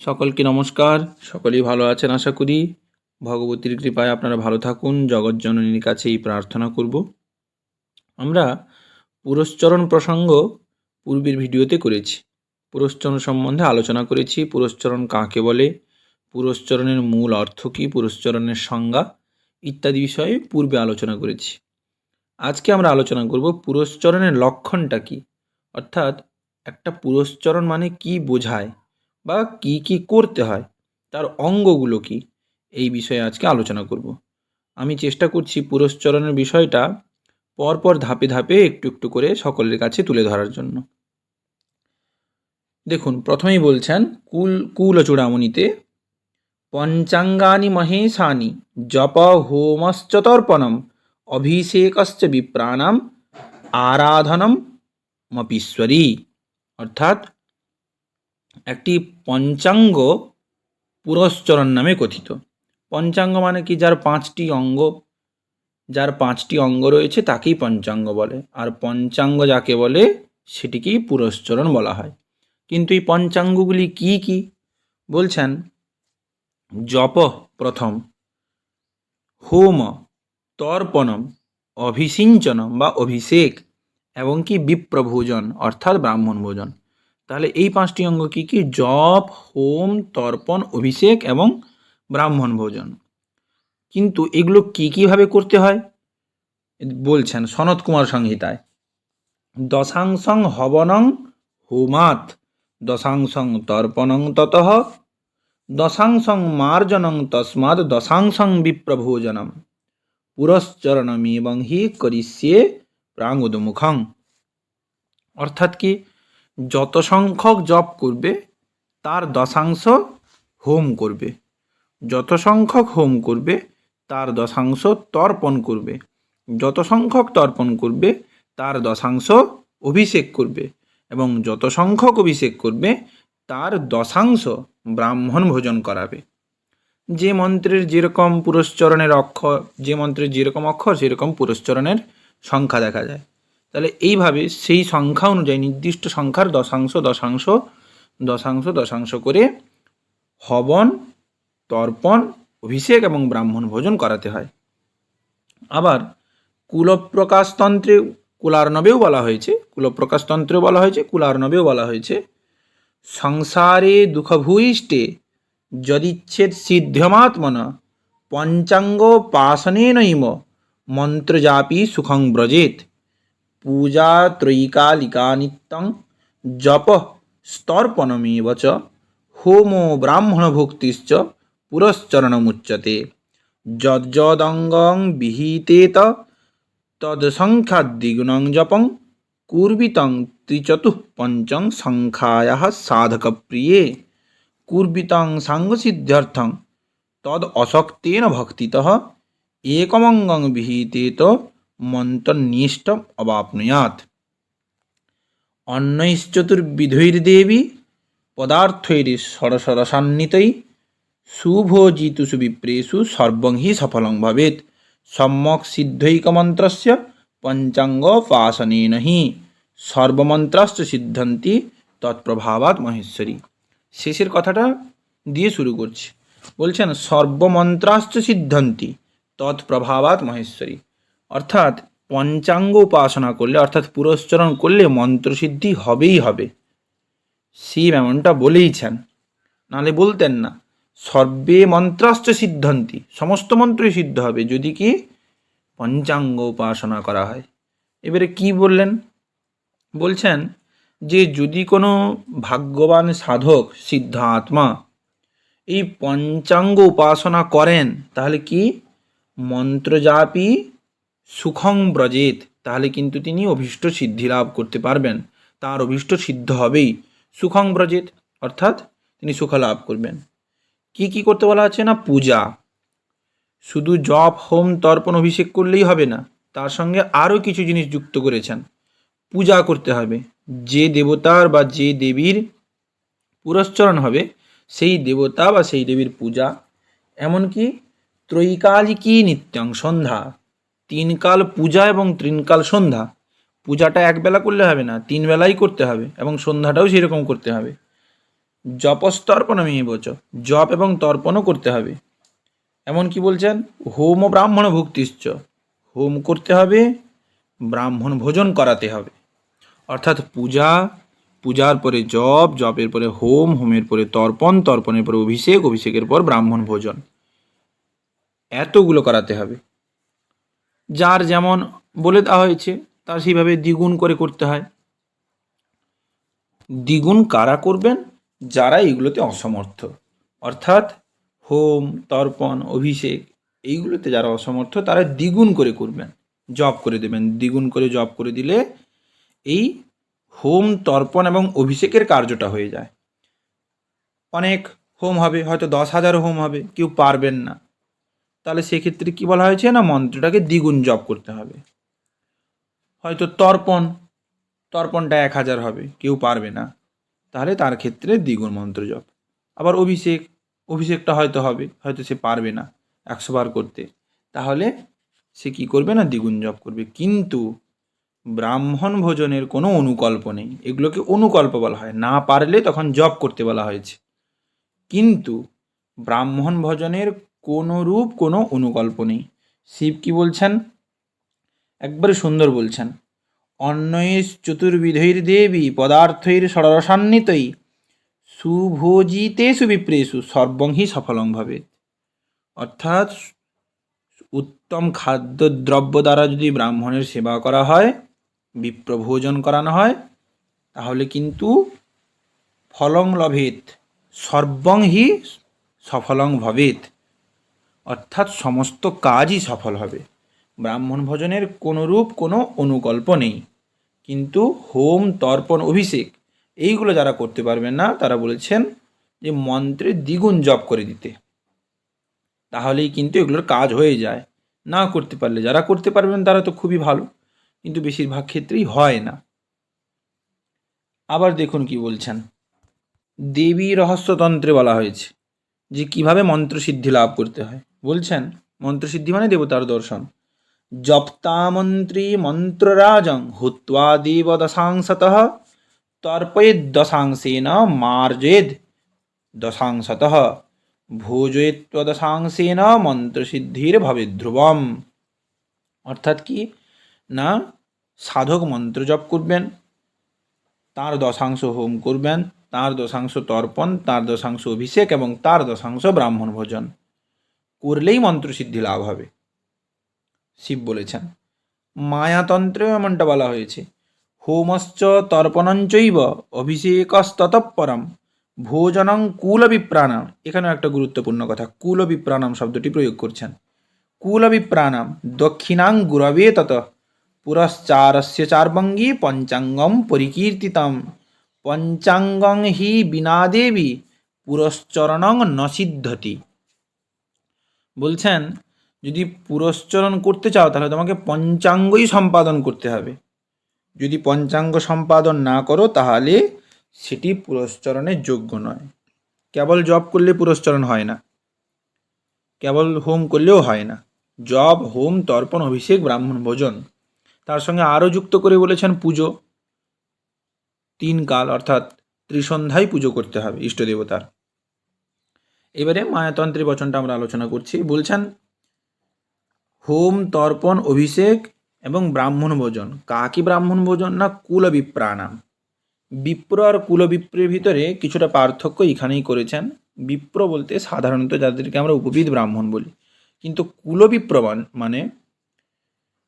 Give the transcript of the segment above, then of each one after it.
সকলকে নমস্কার। সকলেই ভালো আছেন আশা করি। ভগবতীর কৃপায় আপনারা ভালো থাকুন। জগৎজননীর কাছে এই প্রার্থনা করব। আমরা পুরস্চরণ প্রসঙ্গ পূর্বের ভিডিওতে করেছি। পুরস্চরণ সম্বন্ধে আলোচনা করেছি। পুরস্চরণ কাকে বলে? পুরস্চরণের মূল অর্থ কী? পুরস্চরণের সংজ্ঞা ইত্যাদি বিষয়ে পূর্বে আলোচনা করেছি। আজকে আমরা আলোচনা করব পুরস্চরণের লক্ষণটা কী? অর্থাৎ একটা পুরস্চরণ মানে কি বোঝায়? বা কি কি করতে হয়, তার অঙ্গগুলো কি, এই বিষয়ে আজকে আলোচনা করব। আমি চেষ্টা করছি পুরস্চরণের বিষয়টা পরপর ধাপে ধাপে একটু একটু করে সকলের কাছে তুলে ধরার জন্য। দেখুন, প্রথমেই বলছেন, কুল, কুলচূড়ামণিতে, পঞ্চাঙ্গানি মহেশানি জপ হোমশ্চ তর্পণম অভিষেকশ্চ বিপ্রাণাম আরাধনম মপীশ্বরী অর্থাৎ একটি পঞ্চাঙ্গ পুরস্চরণ নামে কথিত। পঞ্চাঙ্গ মানে কি? যার পাঁচটি অঙ্গ, যার পাঁচটি অঙ্গ রয়েছে তাকেই পঞ্চাঙ্গ বলে। আর পঞ্চাঙ্গ যাকে বলে সেটিকেই পুরস্চরণ বলা হয়। কিন্তু এই পঞ্চাঙ্গগুলি কি কি? বলছেন, জপ প্রথম, হোম তর্পণম, অভিসিঞ্চনম বা অভিষেক, এবং কি বিপ্রভোজন, অর্থাৎ ব্রাহ্মণ ভোজন। তাহলে এই পাঁচটি অঙ্গ কী কী? জপ, হোম, তর্পণ, অভিষেক এবং ব্রাহ্মণ ভোজন। কিন্তু এগুলো কী কীভাবে করতে হয়? বলছেন সনত কুমার সংহিতায়। দশাংশং হবনং হোমাত দশাংশং তর্পণং ততঃ দশাংশং মার্জনং তস্মাৎ দশাংশং বিপ্রভোজনম। পুরশ্চরণমেবং হি করিষ্যে প্রাঙ্গদমুখং। অর্থাৎ কি? যত সংখ্যক জপ করবে, তার দশাংশ হোম করবে। যত সংখ্যক হোম করবে, তার দশাংশ তর্পণ করবে। যত সংখ্যক তর্পণ করবে, তার দশাংশ অভিষেক করবে। এবং যত সংখ্যক অভিষেক করবে, তার দশাংশ ব্রাহ্মণ ভোজন করাবে। যে মন্ত্রের যেরকম পুরস্চরণের অক্ষর যে মন্ত্রের যেরকম অক্ষর সেরকম পুরস্চরণের সংখ্যা দেখা যায়। তাহলে এইভাবে সেই সংখ্যা অনুযায়ী নির্দিষ্ট সংখ্যার দশাংশ দশাংশ দশাংশ দশাংশ করে হবন, তর্পণ, অভিষেক এবং ব্রাহ্মণ ভোজন করাতে হয়। আবার কুলপ্রকাশতন্ত্রে কুলার্ণবেও বলা হয়েছে, কুলপ্রকাশতন্ত্রেও বলা হয়েছে, কুলার্ণবেও বলা হয়েছে, সংসারে দুঃখভূইষ্টে যদিচ্ছেদ সিদ্ধ্যমাত্মনা পঞ্চাঙ্গ পাশনেনৈম মন্ত্রজাপি সুখং ব্রজেত। পূজা ত্রৈকালিকা নিত্যং জপ স্তর্পণমেব চ হোমো ব্রাহ্মণভুক্তিশ্চ পুরশ্চরণমুচ্যতে যজ্জদঙ্গং বিহিতেত তদসংখ্যাদ্বিগুণং জপং কুর্বিতং ত্রিচতুঃ পঞ্চং সংখ্যায়াः সাধকপ্রিয়ে কুর্বিতং সাঙ্গসিদ্ধ্যর্থং তদ অশক্তেন ভক্তিতः একমঙ্গং বিহিতেত মন্তন্নিষ্টম অবাপ্নুয়াত। অন্যৈশ্চতুর্বিধৈর্দেবী পদার্থৈর সরসরসান্বিতৈ সুভোজিতুষু বিপ্রেষু সর্বং হি সফলং ভবেত সম্যক সিদ্ধৈকমন্ত্রস্য পঞ্চাঙ্গ পাশনেন হি সর্বমন্ত্রাশ্চ সিদ্ধন্তি তৎপ্রভাবাৎ মহেশ্বরী। শেষের কথাটা দিয়ে শুরু করছি। বলছেন, সর্বমন্ত্রাশ্চ সিদ্ধন্তি তৎপ্রভাবাৎ মহেশ্বরী। অর্থাৎ পঞ্চাঙ্গ উপাসনা করলে, অর্থাৎ পুরস্চরণ করলে মন্ত্রসিদ্ধি হবেই হবে। শিব এমনটা বলেইছেন। নালে বলতেন না, সর্বে মন্ত্রাশ্চ সিদ্ধান্তি, সমস্ত মন্ত্রই সিদ্ধ হবে, যদি কি পঞ্চাঙ্গ উপাসনা করা হয়। এবারে কি বললেন? বলছেন যে, যদি কোনো ভাগ্যবান সাধক, সিদ্ধ আত্মা এই পঞ্চাঙ্গ উপাসনা করেন, তাহলে কি মন্ত্রজাপি সুখং ব্রজেত, তাহলে কিন্তু তিনি অভীষ্ট সিদ্ধি লাভ করতে পারবেন। তার অভীষ্ট সিদ্ধ হবেই। সুখং ব্রজেত, অর্থাৎ তিনি সুখ লাভ করবেন। কি কি করতে বলা আছে না? পূজা। শুধু জপ, হোম, তর্পণ, অভিষেক করলেই হবে না। তার সঙ্গে আরও কিছু জিনিস যুক্ত করেছেন। পূজা করতে হবে। যে দেবতার বা যে দেবীর পুরস্চরণ হবে, সেই দেবতা বা সেই দেবীর পূজা। এমনকি ত্রৈকালিকী নিত্যং সন্ধ্যা। তিন কাল পূজা এবং তিনকাল সন্ধ্যা। পূজাটা একবেলা করলে হবে না তিন বেলাই করতে হবে এবং সন্ধ্যাটাও সেরকম করতে হবে। জপস্তর্পণমেব চ জপ এবং তর্পণও করতে হবে। এমন কি বলছেন? হোম ও ব্রাহ্মণ ভক্তিশ্চ। হোম করতে হবে, ব্রাহ্মণ ভোজন করাতে হবে। অর্থাৎ পূজা, পূজার পরে জপ, জপের পরে হোম, হোমের পরে তর্পণ, তর্পণের পরে অভিষেক, অভিষেকের পর ব্রাহ্মণ ভোজন। এতগুলো করাতে হবে। যার যেমন বলে দেওয়া হয়েছে, তার সেইভাবে দ্বিগুণ করে করতে হয়। দ্বিগুণ কারা করবেন? যারা এইগুলোতে অসমর্থ। অর্থাৎ হোম, তর্পণ, অভিষেক, এইগুলোতে যারা অসমর্থ, তারা দ্বিগুণ করে করবেন। জব করে দেবেন। দ্বিগুণ করে জব করে দিলে এই হোম, তর্পণ এবং অভিষেকের কার্যটা হয়ে যায়। অনেক হোম হবে, হয়তো দশ হাজার হোম হবে, কেউ পারবেন না। তাহলে সেক্ষেত্রে কি বলা হয়েছে না মন্ত্রটাকে দ্বিগুণ জপ করতে হবে? হয়তো তর্পণ, তর্পণটা এক হাজার হবে, কেউ পারবে না। তাহলে তার ক্ষেত্রে দ্বিগুণ মন্ত্র জপ। আবার অভিষেক, অভিষেকটা হয়তো হবে, হয়তো সে পারবে না একশো বার করতে। তাহলে সে কি করবে না দ্বিগুণ জপ করবে? কিন্তু ব্রাহ্মণ ভোজনের কোনো অনুকল্প নেই। এগুলোকে অনুকল্প বলা হয়। না পারলে তখন জপ করতে বলা হয়েছে। কিন্তু ব্রাহ্মণ ভোজনের কোনো রূপ, কোনো অনুকল্প নেই। শিব কি বলছেন? একবারে সুন্দর বলছেন। অন্নয়েশ চতুর্বিধৈর দেবী পদার্থৈর ষড়রসান্বিতই সুভোজিতেষু বিপ্রেষু সর্বং হি সফলং ভাবে অর্থাৎ উত্তম খাদ্যদ্রব্য দ্বারা যদি ব্রাহ্মণের সেবা করা হয়, বিপ্রভোজন করানো হয়, তাহলে কিন্তু ফলং লভেত সর্বং হি সফলং ভবেত অর্থাৎ সমস্ত কাজই সফল হবে। ব্রাহ্মণ ভোজনের কোনোরূপ কোনো অনুকল্প নেই। কিন্তু হোম তর্পণ অভিষেক, এইগুলো যারা করতে পারবেন না, তারা বলেছেন যে মন্ত্রে দ্বিগুণ জপ করে দিতে। তাহলেই কিন্তু এগুলোর কাজ হয়ে যায়। না করতে পারলে যারা করতে পারবেন, তারা তো খুবই ভালো। কিন্তু বেশিরভাগ ক্ষেত্রেই হয় না। আবার দেখুন কি বলছেন। দেবী রহস্যতন্ত্রে বলা হয়েছে যে কীভাবে মন্ত্রসিদ্ধি লাভ করতে হয়। বলছেন, মন্ত্রসিদ্ধি মানে দেবতার দর্শন। জপ্তামন্ত্রী মন্ত্ররাজং হুত্বা দেব দশাংশত তর্পয়েদ দশাংশেন মার্জেদ দশাংশত ভোজয়েত্বদশাংশেন মন্ত্রসিদ্ধির ভবে ধ্রুবম। অর্থাৎ কি? না, সাধক মন্ত্র জপ করবেন, তার দশাংশ হোম করবেন, তার দশাংশ তর্পণ, তার দশাংশ অভিষেক এবং তার দশাংশ ব্রাহ্মণ ভোজন। করলেই মন্ত্রসিদ্ধি লাভ হবে। শিব বলেছেন, মায়াতন্ত্রেও এমনটা বলা হয়েছে, হোমশ্চ তর্পণঞ্চৈব অভিষেকস্ততঃপরম, ভোজনং কুলবিপ্রাণাম। এখানেও একটা গুরুত্বপূর্ণ কথা, কুলবিপ্রাণাম শব্দটি প্রয়োগ করছেন। কুলবিপ্রাণাম, দক্ষিণাং গুরবে তত, পুরশ্চারস্য চার্বঙ্গী পঞ্চাঙ্গম পরিকীর্তিতম, পঞ্চাঙ্গং হি বিনা দেবী, পুরশ্চরণং ন সিদ্ধতি। বলছেন, যদি পুরস্চরণ করতে চাও, তাহলে তোমাকে পঞ্চাঙ্গই সম্পাদন করতে হবে। যদি পঞ্চাঙ্গ সম্পাদন না করো, তাহলে সেটি পুরস্চরণের যোগ্য নয়। কেবল জব করলে পুরস্চরণ হয় না। কেবল হোম করলেও হয় না। জব হোম, তর্পণ, অভিষেক, ব্রাহ্মণ, ভোজন। তার সঙ্গে আরও যুক্ত করে বলেছেন পুজো। তিন কাল, অর্থাৎ ত্রিসন্ধ্যায় পুজো করতে হবে ইষ্ট দেবতার। এবারে মায়াতন্ত্রের বচনটা আমরা আলোচনা করছি। বলছেন, হোম তর্পণ, অভিষেক এবং ব্রাহ্মণ ভোজন। কাকি ব্রাহ্মণ ভোজন না কুলবিপ্রাণাম? বিপ্র আর কুলবিপ্রের ভিতরে কিছুটা পার্থক্য এখানেই করেছেন। বিপ্র বলতে সাধারণত যাদেরকে আমরা উপবিদ ব্রাহ্মণ বলি। কিন্তু কুলবিপ্র মানে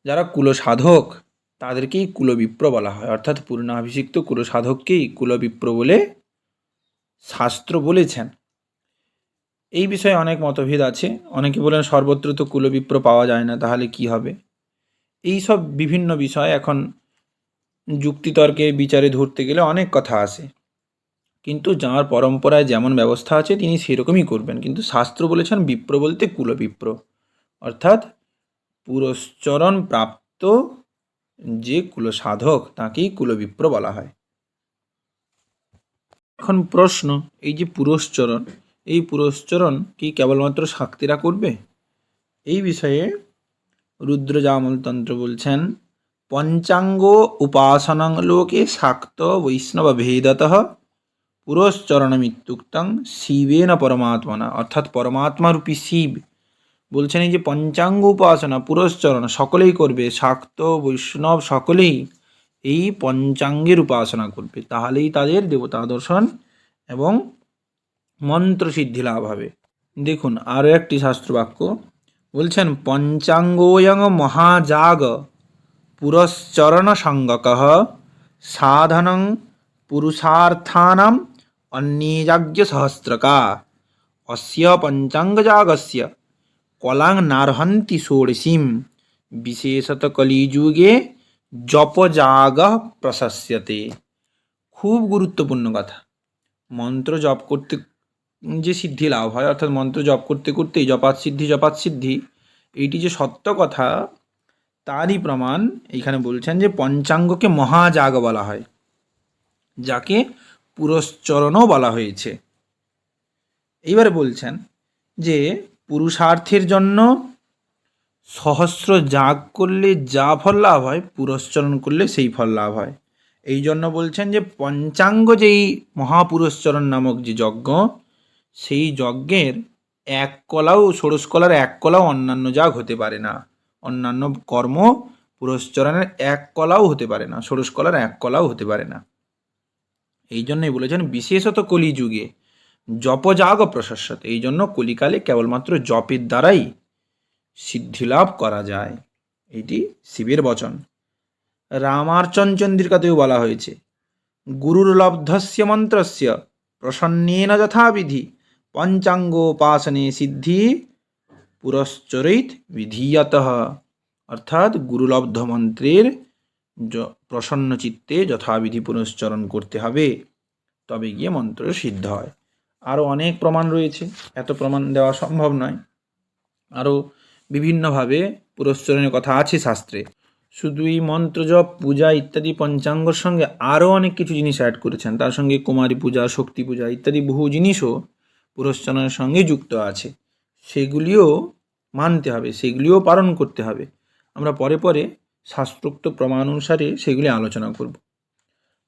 যারা কুলসাধক, তাদেরকেই কুলবিপ্র বলা হয়। অর্থাৎ পূর্ণাভিষিক্ত কুলসাধককেই কুলবিপ্র বলে শাস্ত্র বলেছেন। এই বিষয়ে অনেক মতভেদ আছে। অনেকে বলেন সর্বত্র তো কুলবিপ্র পাওয়া যায় না, তাহলে কি হবে? এই সব বিভিন্ন বিষয় এখন যুক্তিতর্কে বিচারে ধরতে গেলে অনেক কথা আসে কিন্তু যার পরম্পরায় যেমন ব্যবস্থা আছে, তিনি সেরকমই করবেন। কিন্তু শাস্ত্র বলেছেন বিপ্র বলতে কুলবিপ্র। অর্থাৎ পুরস্চরণ প্রাপ্ত যে কুলসাধক, তাকেই কুলবিপ্র বলা হয়। এখন প্রশ্ন, এই যে পুরস্চরণ এই পুরস্চরণ কি কেবলমাত্র শাক্তিরা করবে? এই বিষয়ে রুদ্রজামল তন্ত্র বলছেন, পঞ্চাঙ্গ উপাসনাং লোকে শাক্ত বৈষ্ণব ভেদত পুরশ্চরণমিত্যুক্তং শিবেন পরমাত্মনা, অর্থাৎ পরমাত্মারূপী শিব। বলছেন এই যে পঞ্চাঙ্গ উপাসনা পুরশ্চরণ সকলেই করবে, শাক্ত বৈষ্ণব সকলেই এই পঞ্চাঙ্গের উপাসনা করবে। তাহলেই তাদের দেবতা দর্শন এবং মন্ত্রসিদ্ধি লাভ হবে দেখুন আরও একটি শাস্ত্রবাক্য। বলছেন, পঞ্চাঙ্গোয়ং মহাজাগ পুরশ্চরণ সঙ্গক সাধনং পুরুষার্থানাম অন্যেযাজ্ঞ সহস্রকা অস্য পঞ্চাঙ্গজাগস্য কলাং নার্হন্তি ষোড়শীম। বিশেষত কলিযুগে জপজাগ প্রশস্যতে। খুব গুরুত্বপূর্ণ কথা। মন্ত্র জপ করতে যে সিদ্ধি লাভ হয়, অর্থাৎ মন্ত্র জপ করতে করতেই, জপাত সিদ্ধি জপাত সিদ্ধি, এইটি যে সত্য কথা, তারই প্রমাণ এইখানে বলছেন যে পঞ্চাঙ্গকে মহাজাগ বলা হয়, যাকে পুরশ্চরণও বলা হয়েছে। এইবারে বলছেন যে পুরুষার্থের জন্য সহস্র যাগ করলে যা ফল লাভ হয় পুরস্চরণ করলে সেই ফল লাভ হয়। এই জন্য বলছেন যে পঞ্চাঙ্গ যেই মহাপুরস্চরণ নামক যে যজ্ঞ সেই যজ্ঞের এক কলাও, ষোড়শ কলার এক কলাও অন্যান্য যাগ হতে পারে না। অন্যান্য কর্ম পুরস্চরণের এক কলাও হতে পারে না, ষোড়শ কলার এক কলাও হতে পারে না। এই জন্যই বলেছেন, বিশেষত কলিযুগে জপজাগ প্রশস্যতে এই জন্য কলিকালে কেবলমাত্র জপের দ্বারাই সিদ্ধিলাভ করা যায়। এটি শিবের বচন। রামার্চন চন্দ্রিকাতেও বলা হয়েছে গুরুর লব্ধস্য মন্ত্রস্য প্রসন্নেন যথাবিধি। পঞ্চাঙ্গোপাসনে সিদ্ধি পুরশ্চরিত বিধীয়ত। অর্থাৎ গুরুলব্ধ মন্ত্রের প্রসন্ন চিত্তে যথাবিধি পুনশ্চরণ করতে হবে। তবে গিয়ে মন্ত্র সিদ্ধ হয়। আরও অনেক প্রমাণ রয়েছে। এত প্রমাণ দেওয়া সম্ভব নয়। আরও বিভিন্নভাবে পুরস্চরণের কথা আছে শাস্ত্রে। শুধু এই মন্ত্রজপ, পূজা ইত্যাদি পঞ্চাঙ্গর সঙ্গে আরও অনেক কিছু জিনিস অ্যাড করেছেন। তার সঙ্গে কুমারী পূজা, শক্তি পূজা ইত্যাদি বহু জিনিসও পুরস্চরণের সঙ্গে যুক্ত আছে। সেগুলিও মানতে হবে, সেগুলিও পালন করতে হবে। আমরা পরে পরে শাস্ত্রোক্ত প্রমাণ অনুসারে সেগুলি আলোচনা করব।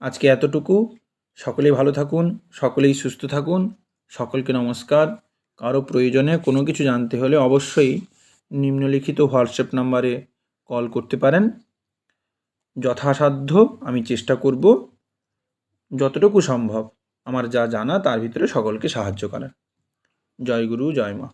আজকে এতটুকু। সকলেই ভালো থাকুন, সকলেই সুস্থ থাকুন, সকলকে নমস্কার। কারও প্রয়োজনে কোনো কিছু জানতে হলে অবশ্যই নিম্নলিখিত হোয়াটসঅ্যাপ নাম্বারে কল করতে পারেন। যথাসাধ্য আমি চেষ্টা করব, যতটুকু সম্ভব। আমার যা জানা তার ভিতরে সকলকে সাহায্য করার জয় গুরু জয় মা।